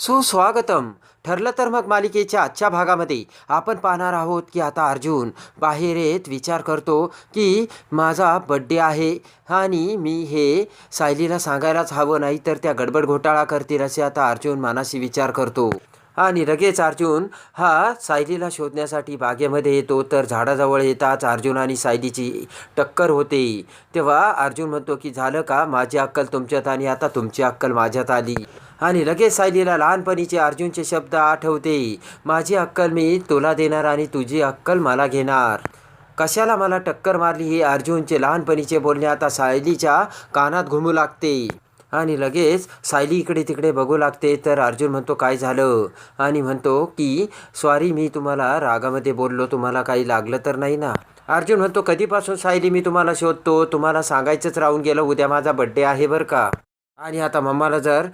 सुस्वागतम. ठरलं तर मग मालिकेच्या आजच्या भागामध्ये आपण पाहणार आहोत की आता अर्जुन बाहेर येत विचार करतो की माझा बड्डे आहे आणि मी हे सायलीला सांगायलाच हवं नाही तर त्या गडबड घोटाळा करतील असे आता अर्जुन मनाशी विचार करतो. आणि लगेच अर्जुन हा सायलीला शोधण्यासाठी बागेमध्ये येतो तर झाडाजवळ येताच अर्जुन आणि सायलीची टक्कर होते. तेव्हा अर्जुन म्हणतो की झालं का? माझी अक्कल तुमच्यात आणि आता तुमची अक्कल माझ्यात आली. आणि लगेच सायलीला लहानपणीचे अर्जुनचे शब्द आठवते. माझी अक्कल मी तुला देणार आणि तुझी अक्कल मला घेणार. कशाला मला टक्कर मारली? हे अर्जुनचे लहानपणीचे बोलणे आता सायलीच्या कानात घुमू लागते. आणि लगेच सायली इकडे तिकडे बघू लागते. तर अर्जुन म्हणतो काय झालं? आणि म्हणतो की सॉरी मी तुम्हाला रागामध्ये बोललो. तुम्हाला काही लागलं तर नाही ना? अर्जुन म्हणतो कधीपासून सायली मी तुम्हाला शोधतो? तुम्हाला सांगायचंच राहून गेलं. उद्या माझा बड्डे आहे बरं का? आणि आता मम्माला जर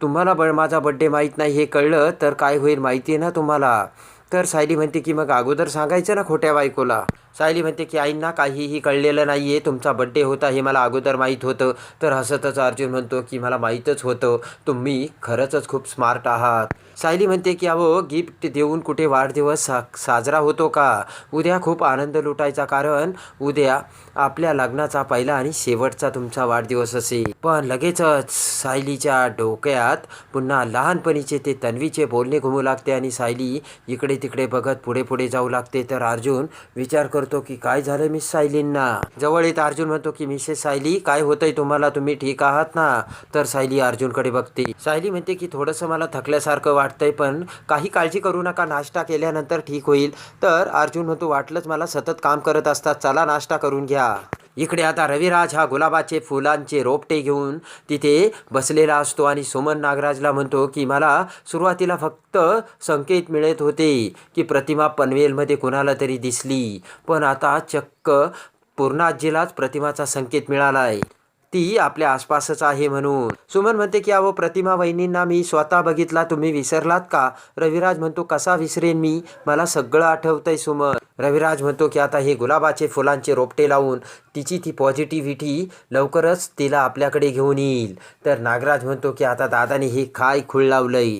तुम्हाला ब माझा बड्डे माहीत नाही हे कळलं तर काय होईल माहिती आहे ना तुम्हाला? तर सायली म्हणते की मग अगोदर सांगायचं ना खोट्या बायकोला? सायली म्हणते की आईंना काहीही कळलेलं नाही आहे तुमचा बड्डे होता हे मला अगोदर माहीत होतं. तर हसतच अर्जुन म्हणतो की मला माहीतच होतं. तुम्ही खरंच खूप स्मार्ट आहात. सायली म्हणते की अहो गिफ्ट देऊन कुठे वाढदिवस सा साजरा होतो का? उद्या खूप आनंद लुटायचा कारण उद्या आपल्या लग्नाचा पहिला आणि शेवटचा तुमचा वाढदिवस असेल. पण लगेचच सायलीच्या डोक्यात पुन्हा लहानपणीचे ते तन्वीचे बोलणे घुमू लागते आणि सायली इकडे तिकडे बघत पुढे पुढे जाऊ लागते. तर अर्जुन विचार करतो की काय झालं मिस सायलींना? जवळ येत अर्जुन म्हणतो की मिसेस सायली काय होतंय तुम्हाला? तुम्ही ठीक आहात ना? तर सायली अर्जुनकडे बघते. सायली म्हणते की थोडंसं मला थकल्यासारखं वाटतंय पण काही काळजी करू नका. नाश्ता केल्यानंतर ठीक होईल. तर अर्जुन म्हणतो वाटलंच मला सतत काम करत असतात. चला नाश्ता करून घ्या. इकडे आता रविराज हा गुलाबाचे फुलांचे रोपटे घेऊन तिथे बसलेला असतो आणि सुमन नागराजला म्हणतो की मला सुरुवातीला फक्त संकेत मिळत होते की प्रतिमा पनवेलमध्ये कोणाला तरी दिसली पण आता चक्क पूर्णाजीलाच प्रतिमाचा संकेत मिळाला आहे ती आपल्या आसपासच आहे म्हणून. सुमन म्हणते की अहो प्रतिमा वहिनींना मी स्वतः बघितला. तुम्ही विसरलात का? रविराज म्हणतो कसा विसरेन मी? मला सगळं आठवतंय सुमन. रविराज म्हणतो की आता हे गुलाबाचे फुलांचे रोपटे लावून तिची ती पॉझिटिव्हिटी लवकरच तिला आपल्याकडे घेऊन येईल. तर नागराज म्हणतो की आता दादाने हे काय खूळ लावलंय?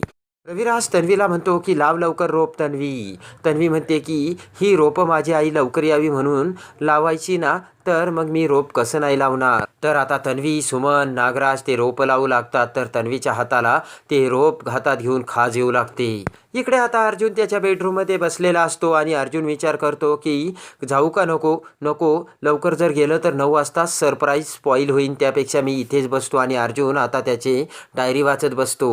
रविराज तन्वीला म्हणतो की लाव लवकर रोप तन्वी. तन्वी म्हणते की ही रोपं माझी आई लवकर यावी म्हणून लावायची ना तर मग मी रोप कसं नाही लावणार? तर आता तन्वी सुमन नागराज ते रोप लावू लागतात तर तन्वीच्या हाताला ते रोप हातात घेऊन खाज येऊ लागते. इकडे आता अर्जुन त्याच्या बेडरूममध्ये बसलेला असतो आणि अर्जुन विचार करतो की जाऊ का नको? नको. लवकर जर गेलं तर नऊ वाजता सरप्राईज स्पॉईल होईल त्यापेक्षा मी इथेच बसतो आणि अर्जुन आता त्याचे डायरी वाचत बसतो.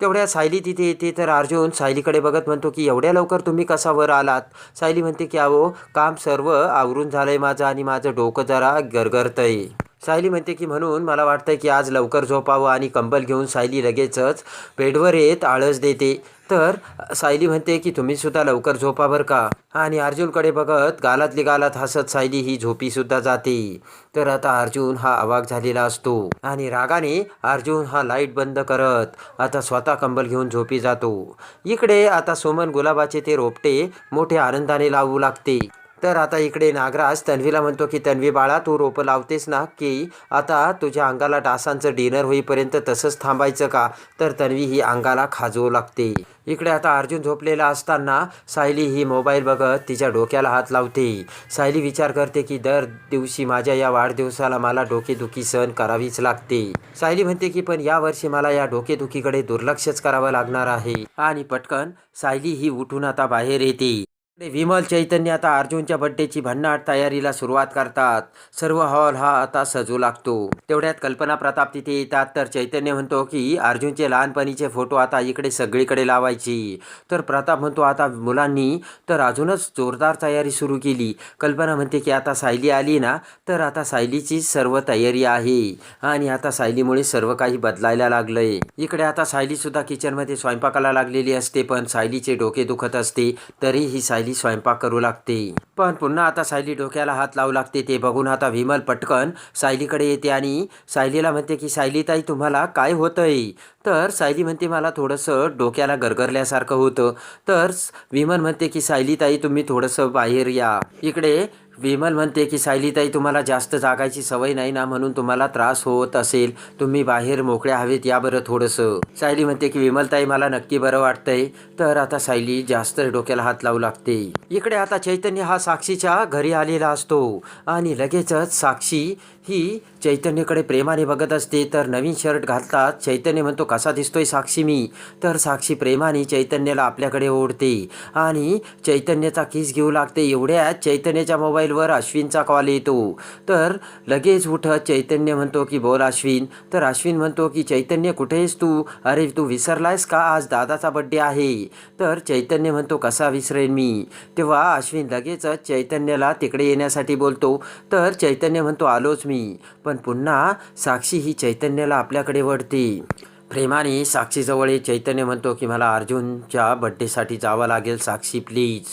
तेवढ्या सायली तिथे येते तर अर्जुन सायलीकडे बघत म्हणतो की एवढ्या लवकर तुम्ही कसा वर आलात? सायली म्हणते की अहो काम सर्व आवरून झालं आहे माझं आणि माझं डोकं जरा गरगरतंय. सायली म्हणते की म्हणून मला वाटतं की आज लवकर झोपावं आणि कंबल घेऊन सायली लगेचच बेडवर येत आळस देते. तर सायली म्हणते की तुम्हीसुद्धा लवकर झोपा बरं का. आणि अर्जुनकडे बघत गालातली गालात हसत सायली ही झोपीसुद्धा जाते. तर आता अर्जुन हा अवाक झालेला असतो आणि रागाने अर्जुन हा लाइट बंद करत आता स्वतः कंबल घेऊन झोपी जातो. इकडे आता सोमन गुलाबाचे ते रोपटे मोठ्या आनंदाने लावू लागते. तर आता इकडे नागराज तन्वीला म्हणतो की तन्वी बाळा तू रोपं लावतेस ना की आता तुझ्या अंगाला डासांचं डिनर होईपर्यंत तसंच थांबायचं का? तर तन्वी ही अंगाला खाजवू लागते. इकडे आता अर्जुन झोपलेला असताना सायली ही मोबाईल बघत तिच्या डोक्याला हात लावते. सायली विचार करते की दर दिवशी माझ्या या वाढदिवसाला मला डोकेदुखी सहन करावीच लागते. सायली म्हणते की पण यावर्षी मला या डोकेदुखीकडे दुर्लक्षच करावं लागणार आहे. आणि पटकन सायली ही उठून आता बाहेर येते. विमल चैतन्य आता अर्जुनच्या बड्डेची भन्नाट तयारीला सुरुवात करतात. सर्व हॉल हा आता सजू लागतो. तेवढ्यात कल्पना प्रताप तिथे येतात. तर चैतन्य म्हणतो की अर्जुनचे लहानपणीचे फोटो आता इकडे सगळीकडे लावायची. तर प्रताप म्हणतो आता मुलांनी तर अजूनच जोरदार तयारी सुरू केली. कल्पना म्हणते की आता सायली आली ना तर आता सायलीची सर्व तयारी आहे. आणि आता सायलीमुळे सर्व काही बदलायला लागलंय. इकडे आता सायलीसुद्धा किचनमध्ये स्वयंपाकाला लागलेली असते पण सायलीचे डोके दुखत असते तरीही सायली सायली स्वयंपाक करू लागते. पण पुन्हा आता सायली डोक्याला हात लावू लागते ते बघून आता विमल पटकन सायलीकडे येते आणि सायलीला म्हणते की सायली ताई तुम्हाला काय होतंय? तर सायली म्हणते मला थोडंसं डोक्याला गरगरल्यासारखं होतं. तर विमल म्हणते की सायली ताई तुम्ही थोडंसं बाहेर या. इकडे विमल म्हणते की सायलीताई तुम्हाला जास्त जागायची सवय नाही ना म्हणून तुम्हाला त्रास होत असेल. तुम्ही बाहेर मोकळ्या हवेत या बरं थोडंसं. सायली म्हणते की विमलताई मला नक्की बरं वाटतंय. तर आता सायली जास्त डोक्याला हात लावू लागते. इकडे आता चैतन्य हा साक्षीच्या घरी आलेला असतो आणि लगेचच साक्षी ही चैतन्यकडे प्रेमाने बघत असते. तर नवीन शर्ट घालतात. चैतन्य म्हणतो कसा दिसतोय साक्षी मी? तर साक्षी प्रेमाने चैतन्याला आपल्याकडे ओढते आणि चैतन्याचा किस घेऊ लागते. एवढ्या चैतन्याच्या मोबाईल मोबाईलवर अश्विनचा कॉल येतो. तर लगेच उठत चैतन्य म्हणतो की बोल अश्विन. तर अश्विन म्हणतो की चैतन्य कुठे आहेस तू? अरे तू विसरलायस का? आज दादाचा बड्डे आहे. तर चैतन्य म्हणतो कसा विसरेन मी? तेव्हा अश्विन लगेचच चैतन्याला तिकडे येण्यासाठी बोलतो. तर चैतन्य म्हणतो आलोच मी. पण पुन्हा साक्षी ही चैतन्याला आपल्याकडे वळते. प्रेमाने साक्षीजवळ चैतन्य म्हणतो की मला अर्जुनच्या बड्डेसाठी जावं लागेल साक्षी प्लीज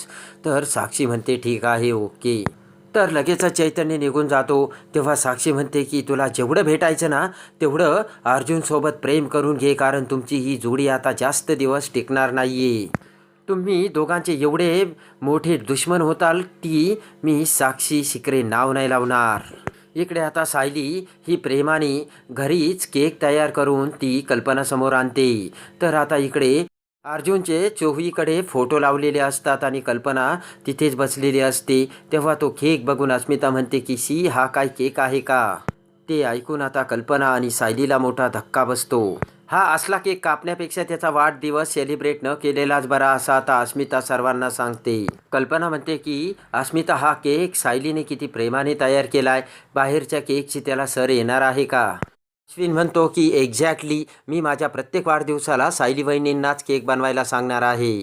तर साक्षी म्हणते ठीक आहे ओके तर लगेचच चैतन्य निघून जातो. तेव्हा साक्षी म्हणते की तुला जेवढं भेटायचं ना तेवढं अर्जुनसोबत प्रेम करून घे कारण तुमची ही जोडी आता जास्त दिवस टिकणार नाही आहे तुम्ही दोघांचे एवढे मोठे दुश्मन होताल ती मी साक्षी शिकरे नाव नाही लावणार. इकडे आता सायली ही प्रेमाने घरीच केक तयार करून ती कल्पनासमोर आणते. तर आता इकडे अर्जुनचे चोहीकडे फोटो लावलेले असतात आणि कल्पना तिथेच बसलेली असते. तेव्हा तो केक बघून अस्मिता म्हणते की सी हा काय केक आहे का? ते ऐकून आता कल्पना आणि सायलीला मोठा धक्का बसतो. हा असला केक कापण्यापेक्षा त्याचा वाढदिवस सेलिब्रेट न केलेलाच बरा असा आता अस्मिता सर्वांना सांगते. कल्पना म्हणते की अस्मिता हा केक सायलीने किती प्रेमाने तयार केलाय. बाहेरच्या केकची त्याला सर येणार आहे का? अश्विन म्हणतो की एक्झॅक्टली मी माझ्या प्रत्येक वाढदिवसाला सायली वहिनींनाच केक बनवायला सांगणार आहे.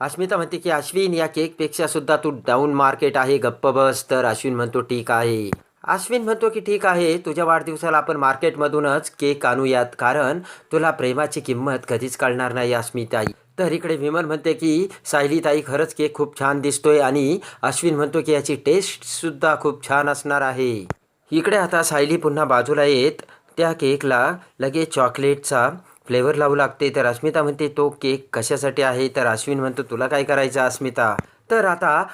अस्मिता म्हणते की अश्विन या केकपेक्षा सुद्धा तू डाऊन मार्केट आहे गप्प बस. तर अश्विन म्हणतो ठीक आहे. अश्विन म्हणतो की ठीक आहे. तुझ्या वाढदिवसाला आपण मार्केटमधूनच केक आणूयात. कारण तुला प्रेमाची किंमत कधीच कळणार नाही अस्मिताई. तर इकडे विमल म्हणते की सायलीताई खरंच केक खूप छान दिसतोय आणि अश्विन म्हणतो की याची टेस्टसुद्धा खूप छान असणार आहे. इकडे आता सायली पुन्हा बाजूला येत त्या केकला लगेच चॉकलेटचा फ्लेवर लावू लागते. तर अस्मिता म्हणते तो केक कशासाठी आहे? तर अश्विन म्हणतो तुला काय करायचं अस्मिता? तर आता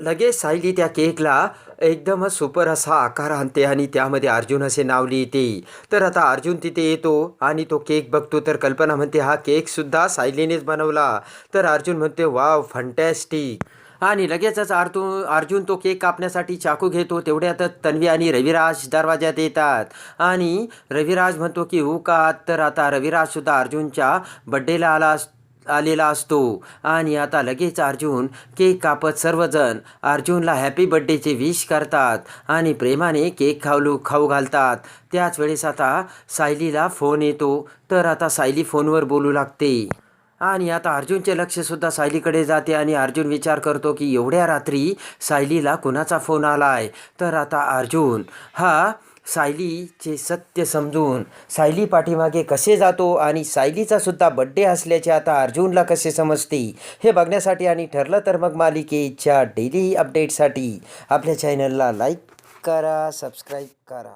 लगेच सायली त्या केकला एकदमच सुपर असा आकार आणते आणि त्यामध्ये अर्जुन असे नाव लिहिते. तर आता अर्जुन तिथे येतो आणि तो केक बघतो. तर कल्पना म्हणते हा केकसुद्धा सायलीनेच बनवला. तर अर्जुन म्हणते वाव फंटॅस्टिक आणि लगेचच आर्तू अर्जुन तो केक कापण्यासाठी चाकू घेतो. तेवढ्यातच तन्वी आणि रविराज दरवाज्यात येतात. आणि रविराज म्हणतो की हो का तर आता रविराजसुद्धा अर्जुनच्या बड्डेला आला अस आलेला असतो. आणि आता लगेच अर्जुन केक कापत सर्वजण अर्जुनला हॅपी बड्डेचे विश करतात. आणि प्रेमाने केक खावलू खाऊ घालतात. त्याच वेळेस आता सायलीला फोन येतो. तर आता सायली फोनवर बोलू लागते. आणि आता अर्जुनचे लक्षसुद्धा सायलीकडे जाते आणि अर्जुन विचार करतो की एवढ्या रात्री सायलीला कुणाचा फोन आला आहे? तर आता अर्जुन हा सायलीचे सत्य समजून सायली पाठीमागे कसे जातो आणि सायलीचा सुद्धा बड्डे असल्याचे आता अर्जुनला कसे समजते हे बघण्यासाठी आणि ठरलं तर मग मालिकेच्या डेली अपडेटसाठी आपल्या चॅनलला लाईक करा सबस्क्राईब करा.